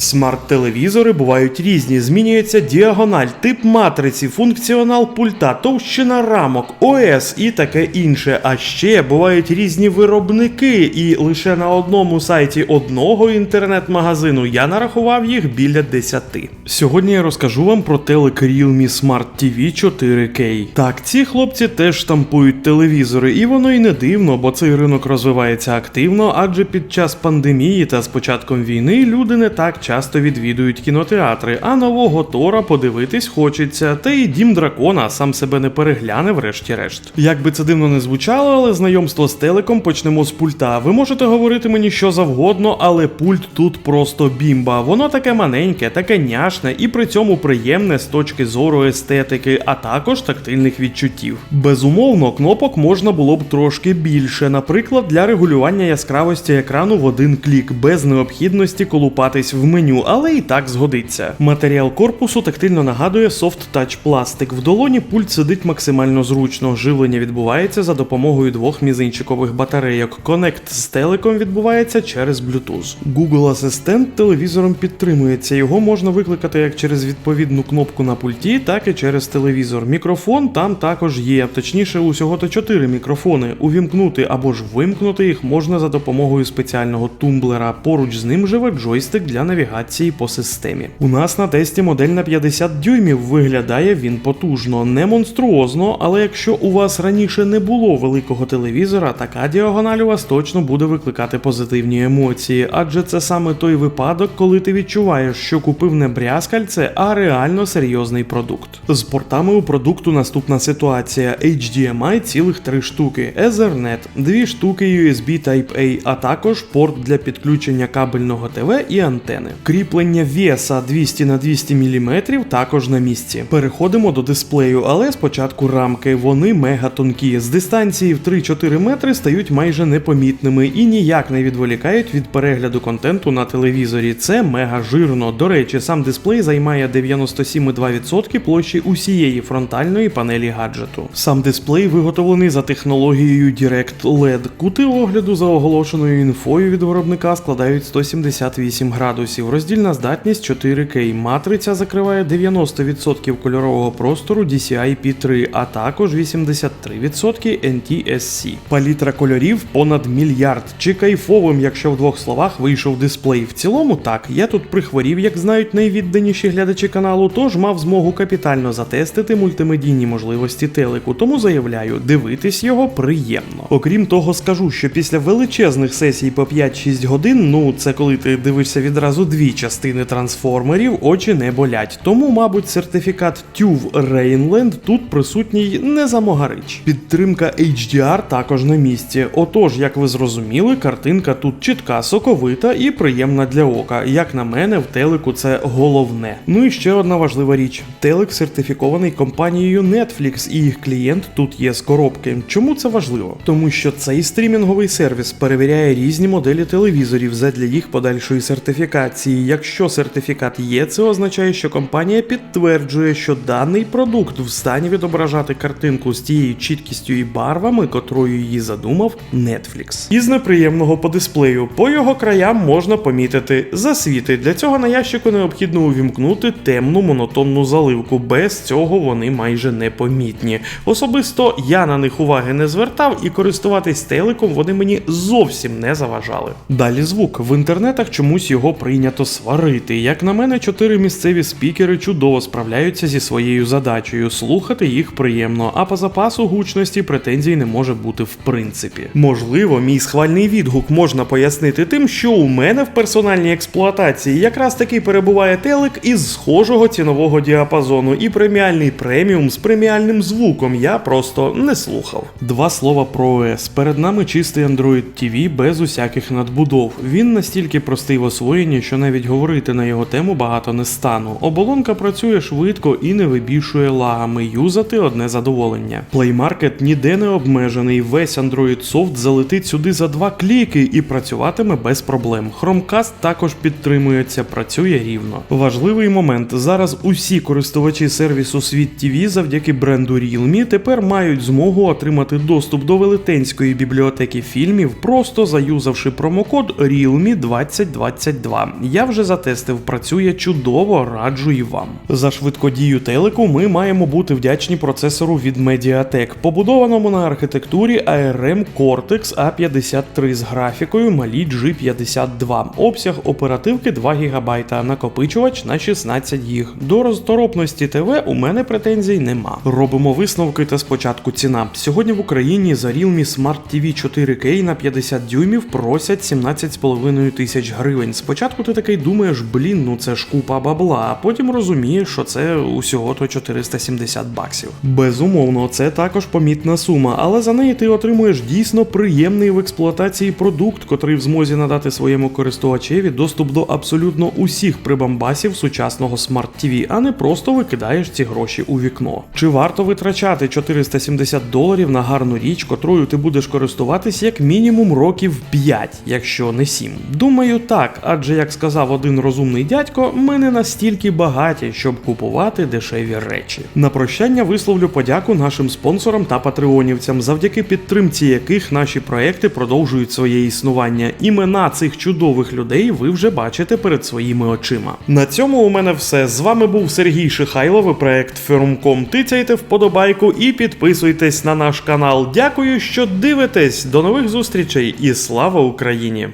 Смарт-телевізори бувають різні, змінюється діагональ, тип матриці, функціонал пульта, товщина рамок, ОС і таке інше. А ще бувають різні виробники, і лише на одному сайті одного інтернет-магазину я нарахував їх біля 10. Сьогодні я розкажу вам про телек Realme Smart TV 4K. Так, ці хлопці теж штампують телевізори, і воно й не дивно, бо цей ринок розвивається активно, адже під час пандемії та з початком війни люди не так часто відвідують кінотеатри, а нового Тора подивитись хочеться, та й дім дракона сам себе не перегляне, врешті-решт. Як би це дивно не звучало, але знайомство з телеком почнемо з пульта. Ви можете говорити мені що завгодно, але пульт тут просто бімба. Воно таке маленьке, таке няшне і при цьому приємне з точки зору естетики, а також тактильних відчуттів. Безумовно, кнопок можна було б трошки більше, наприклад, для регулювання яскравості екрану в один клік, без необхідності колупатись в меню, але і так згодиться. Матеріал корпусу тактильно нагадує Soft Touch пластик. В долоні пульт сидить максимально зручно. Живлення відбувається за допомогою двох мізинчикових батарейок. Конект з телеком відбувається через Bluetooth. Google Асистент телевізором підтримується. Його можна викликати як через відповідну кнопку на пульті, так і через телевізор. Мікрофон там також є. Точніше, усього то 4 мікрофони. Увімкнути або ж вимкнути їх можна за допомогою спеціального тумблера. Поруч з ним живе джойстик для навігації по системі. У нас на тесті модель на 50 дюймів виглядає він потужно, не монструозно, але якщо у вас раніше не було великого телевізора, така діагональ у вас точно буде викликати позитивні емоції, адже це саме той випадок, коли ти відчуваєш, що купив не брязкальце, а реально серйозний продукт. З портами у продукту наступна ситуація: HDMI цілих три штуки, Ethernet, дві штуки USB Type-A, а також порт для підключення кабельного ТВ і антени. Кріплення веса 200 на 200 мм також на місці. Переходимо до дисплею, але спочатку рамки. Вони мега тонкі. З дистанції в 3-4 метри стають майже непомітними і ніяк не відволікають від перегляду контенту на телевізорі. Це мега жирно. До речі, сам дисплей займає 97,2% площі усієї фронтальної панелі гаджету. Сам дисплей виготовлений за технологією Direct LED. Кути огляду за оголошеною інфою від виробника складають 178 градусів. Роздільна здатність 4К. Матриця закриває 90% кольорового простору DCI-P3, а також 83% NTSC. Палітра кольорів понад мільярд. Чи кайфовим, якщо в двох словах вийшов дисплей. В цілому так, я тут прихворів, як знають найвідданіші глядачі каналу, тож мав змогу капітально затестити мультимедійні можливості телеку, тому заявляю, дивитись його приємно. Окрім того, скажу, що після величезних сесій по 5-6 годин, ну це коли ти дивишся відразу дві частини трансформерів, очі не болять. Тому, мабуть, сертифікат TÜV Rheinland тут присутній не замогарич. Підтримка HDR також на місці. Отож, як ви зрозуміли, картинка тут чітка, соковита і приємна для ока. Як на мене, в телеку це головне. Ну і ще одна важлива річ: телек сертифікований компанією Netflix, і їх клієнт тут є з коробки. Чому це важливо? Тому що цей стрімінговий сервіс перевіряє різні моделі телевізорів задля їх подальшої сертифікації. Якщо сертифікат є, це означає, що компанія підтверджує, що даний продукт в стані відображати картинку з тією чіткістю і барвами, котрою її задумав Netflix. Із неприємного по дисплею по його краям можна помітити засвіти. Для цього на ящику необхідно увімкнути темну монотонну заливку. Без цього вони майже непомітні. Особисто я на них уваги не звертав і користуватись телеком вони мені зовсім не заважали. Далі звук в інтернетах чомусь його прийнято сварити. Як на мене, чотири місцеві спікери чудово справляються зі своєю задачею. Слухати їх приємно, а по запасу гучності претензій не може бути в принципі. Можливо, мій схвальний відгук можна пояснити тим, що у мене в персональній експлуатації якраз таки перебуває телек із схожого цінового діапазону, і преміальний преміум з преміальним звуком я просто не слухав. Два слова про ОС. Перед нами чистий Android TV без усяких надбудов. Він настільки простий в освоєнні, що навіть говорити на його тему багато не стану. Оболонка працює швидко і не вибішує лагами, юзати одне задоволення. Market ніде не обмежений. Весь Android Soft залетить сюди за два кліки і працюватиме без проблем. Chromecast також підтримується, працює рівно. Важливий момент: зараз усі користувачі сервісу Світ TV завдяки бренду Realme тепер мають змогу отримати доступ до велетенської бібліотеки фільмів, просто заюзавши промокод Realme 2022. Я вже затестив, працює чудово, раджу і вам. За швидкодію телеку ми маємо бути вдячні процесору від Mediatek, побудованому на архітектурі ARM Cortex A53 з графікою Mali G52. Обсяг оперативки 2 ГБ, накопичувач на 16 ГБ. До розторопності ТВ у мене претензій нема. Робимо висновки та спочатку ціна. Сьогодні в Україні за Realme Smart TV 4K на 50 дюймів просять 17,5 тисяч гривень. Спочатку ти такий думаєш, блін, ну це ж купа бабла, а потім розумієш, що це усього то 470 баксів. Безумовно, це також помітна сума, але за неї ти отримуєш дійсно приємний в експлуатації продукт, котрий в змозі надати своєму користувачеві доступ до абсолютно усіх прибамбасів сучасного TV, а не просто викидаєш ці гроші у вікно. Чи варто витрачати 470 доларів на гарну річ, котрою ти будеш користуватись як мінімум років 5, якщо не 7? Думаю, так, адже як сказав один розумний дядько, ми не настільки багаті, щоб купувати дешеві речі. На прощання висловлю подяку нашим спонсорам та патреонівцям, завдяки підтримці яких наші проекти продовжують своє існування. Імена цих чудових людей ви вже бачите перед своїми очима. На цьому у мене все. З вами був Сергій Шихайлов і проект Фермком. Тицяйте вподобайку і підписуйтесь на наш канал. Дякую, що дивитесь. До нових зустрічей і слава Україні!